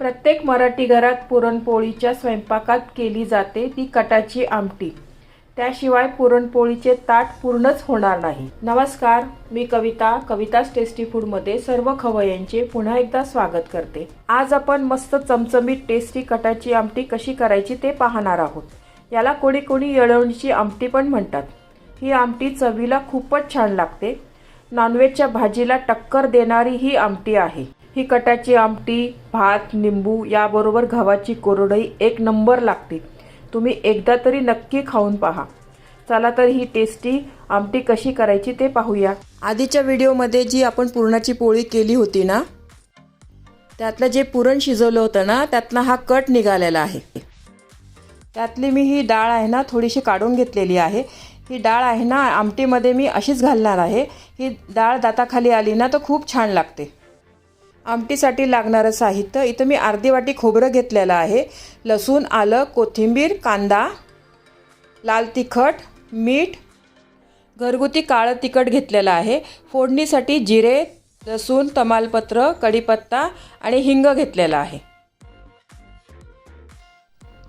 प्रत्येक मराठी घरात पुरणपोळीच्या स्वयंपाकात केली जाते ती कटाची आमटी. त्याशिवाय पुरणपोळीचे ताट पूर्णच होणार नाही. नमस्कार मी कविता कविताज टेस्टी फूडमध्ये सर्व खवय्यांचे पुन्हा एकदा स्वागत करते. आज आपण मस्त चमचमीत टेस्टी कटाची आमटी कशी करायची ते पाहणार आहोत. याला कोणी कोणी येळवणीची आमटी पण म्हणतात. ही आमटी चवीला खूपच छान लागते. नॉनव्हेजच्या भाजीला टक्कर देणारी ही आमटी आहे. ही कटाची आमटी भात निंबू याबरोबर गव्हाची कोरडई एक नंबर लागते. तुम्ही एकदा तरी नक्की खाऊन पहा. चला तर ही टेस्टी आमटी कशी करायची ते पाहूया. आधीच्या व्हिडिओमध्ये जी आपण पुरणाची पोळी केली होती ना त्यातलं जे पुरण शिजवलं होतं ना त्यातला हा कट निघालेला आहे. त्यातली मी ही डाळ आहे ना थोडीशी काढून घेतलेली आहे. ही डाळ आहे ना आमटीमध्ये मी अशीच घालणार आहे. ही डाळ दाताखाली आली ना तर खूप छान लागते. आमटीसाठी लागणारं साहित्य. इथं मी अर्धी वाटी खोबरं घेतलेलं आहे. लसूण आलं कोथिंबीर कांदा लाल तिखट मीठ घरगुती काळं तिखट घेतलेलं आहे. फोडणीसाठी जिरे लसूण तमालपत्र कढीपत्ता आणि हिंग घेतलेला आहे.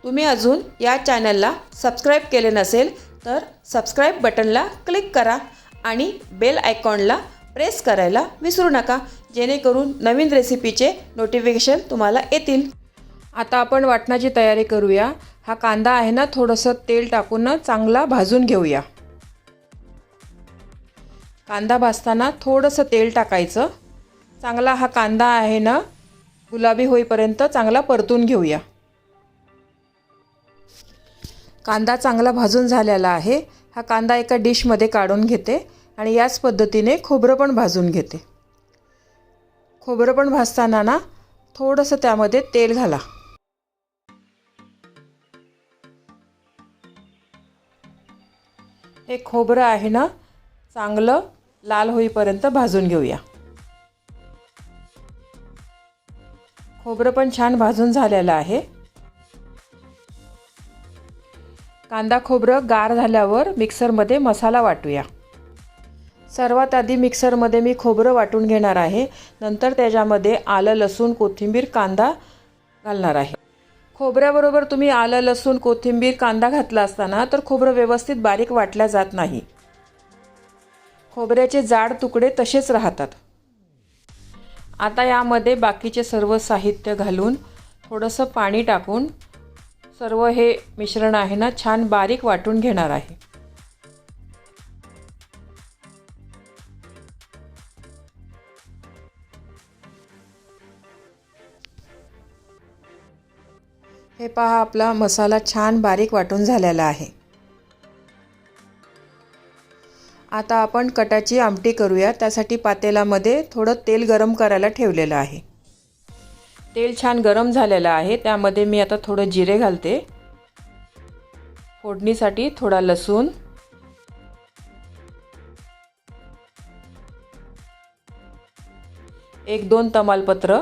तुम्ही अजून या चॅनलला सबस्क्राईब केले नसेल तर सबस्क्राईब बटनला क्लिक करा आणि बेल आयकॉनला प्रेस करायला विसरू नका. जेणेकरून नवीन रेसिपीचे नोटिफिकेशन तुम्हाला येतील. आता आपण वाटणाची तयारी करूया. हा कांदा आहे ना थोडंसं तेल टाकून चांगला भाजून घेऊया. कांदा भाजताना थोडंसं तेल टाकायचं. चांगला हा कांदा आहे ना गुलाबी होईपर्यंत चांगला परतून घेऊया. कांदा चांगला भाजून झालेला आहे. हा कांदा एका डिशमध्ये काढून घेते आणि याच पद्धतीने खोबरं पण भाजून घेते. खोबरं पण भाजताना ना थोडंसं त्यामध्ये तेल घाला. हे खोबरं आहे ना चांगलं लाल होईपर्यंत भाजून घेऊया. खोबरं पण छान भाजून झालेलं आहे. कांदा खोबरं गार झाल्यावर मिक्सरमध्ये मसाला वाटूया. सर्वात आधी मिक्सरमध्ये मी खोबरं वाटून घेणार आहे. नंतर त्याच्यामध्ये आलं लसूण कोथिंबीर कांदा घालणार आहे. खोबऱ्याबरोबर तुम्ही आलं लसूण कोथिंबीर कांदा घातला असताना तर खोबरं व्यवस्थित बारीक वाटल्या जात नाही. खोबऱ्याचे जाड तुकडे तसेच राहतात. आता यामध्ये बाकीचे सर्व साहित्य घालून थोडंसं पाणी टाकून सर्व हे मिश्रण आहे ना छान बारीक वाटून घेणार आहे. हे पहा आपला मसाला छान बारीक वाटून झालेला आहे. आता आपण कटाची आमटी करूया. त्यासाठी पातेलामध्ये थोडं तेल गरम करायला ठेवलेलं आहे. तेल छान गरम झालेलं आहे. त्यामध्ये मी आता थोडं जिरे घालते. फोडणीसाठी थोडा लसूण. एक दोन तमालपत्र.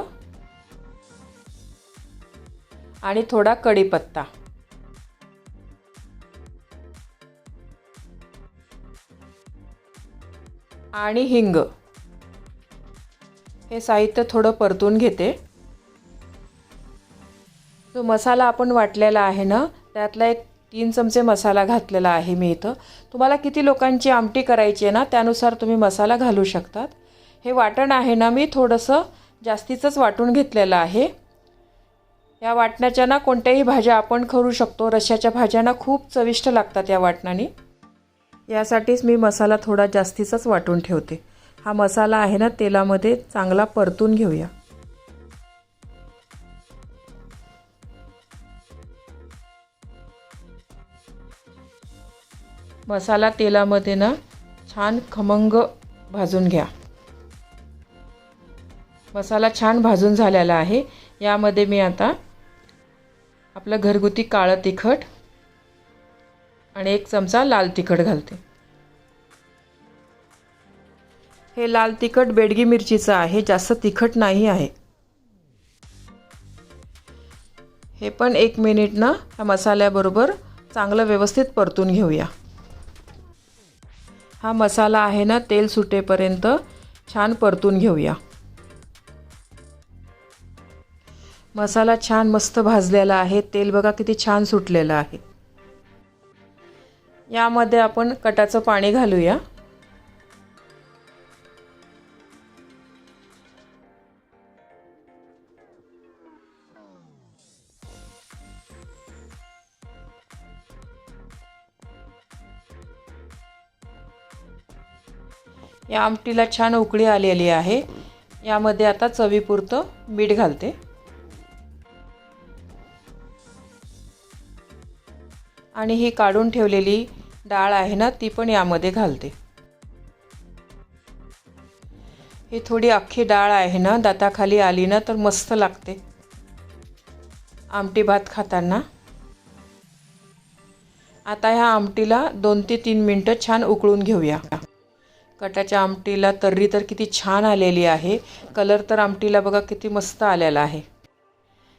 आणि थोडा कढीपत्ता. आणि हिंग. हे साहित्य थोडं परतून घेते. जो मसाला आपण वाटलेला आहे ना त्यातला एक तीन चमचे मसाला घातलेला आहे मी इथं. तुम्हाला किती लोकांची आमटी करायची आहे ना त्यानुसार तुम्ही मसाला घालू शकतात. हे वाटण आहे ना मी थोडंसं जास्तीचंच वाटून घेतलेलं आहे. या वाटण्याच्या ना कोणत्याही भाज्या आपण करू शकतो. रश्याच्या भाज्यांना खूप चविष्ट लागतात या वाटणाने यासाठीच मी मसाला थोडा जास्तीचाच वाटून ठेवते. हा मसाला आहे ना तेलामध्ये चांगला परतून घेऊया. मसाला तेलामध्ये ना छान खमंग भाजून घ्या. मसाला छान भाजून झालेला आहे. यामध्ये मी आता आपलं घरगुती काळं तिखट आणि एक चमचा लाल तिखट घालते. हे लाल तिखट बेडगी मिरचीचं आहे जास्त तिखट नाही आहे. हे पण एक मिनिटनं ह्या मसाल्याबरोबर चांगलं व्यवस्थित परतून घेऊया. हा मसाला आहे ना तेल सुटेपर्यंत छान परतून घेऊया. मसाला छान मस्त भाजलेला आहे. तेल बघा किती छान सुटलेलं आहे. यामध्ये आपण कटाचं पाणी घालूया. या आमटीला छान उकळी आलेली आहे. यामध्ये आता चवीपुरतं मीठ घालते. आणि ही काढून ठेवलेली डाळ आहे ना ती पण यामध्ये घालते. ही थोडी अख्खी डाळ आहे ना दाताखाली आली ना तर मस्त लागते. आमटी भात खाताना. आता ह्या आमटीला दोन ते तीन मिनटं छान उकळून घेऊया. कटाच्या आमटीला तर्री तर किती छान आलेली आहे. कलर तर आमटीला बघा किती मस्त आलेला आहे.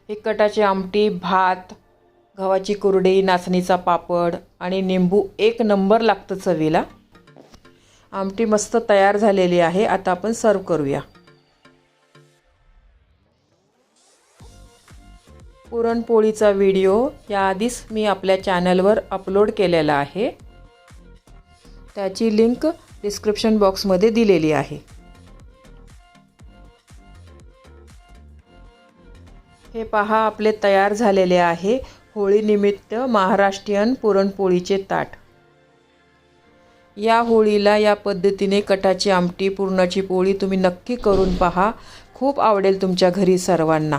ही कटाची आमटी भात गव्हाची कुरडई नाचणीचा पापड आणि निंबू एक नंबर लागतं चवीला. आमटी मस्त तयार झालेली आहे. आता आपण सर्व करूया. पुरणपोळीचा व्हिडिओ याआधीच मी आपल्या चॅनलवर अपलोड केलेला आहे. त्याची लिंक डिस्क्रिप्शन बॉक्समध्ये दिलेली आहे. हे पहा आपले तयार झालेले आहे. होळीनिमित्त महाराष्ट्रीयन पुरणपोळीचे ताट. या होळीला या पद्धतीने कटाची आमटी पुरणाची पोळी तुम्ही नक्की करून पहा. खूप आवडेल तुमच्या घरी सर्वांना.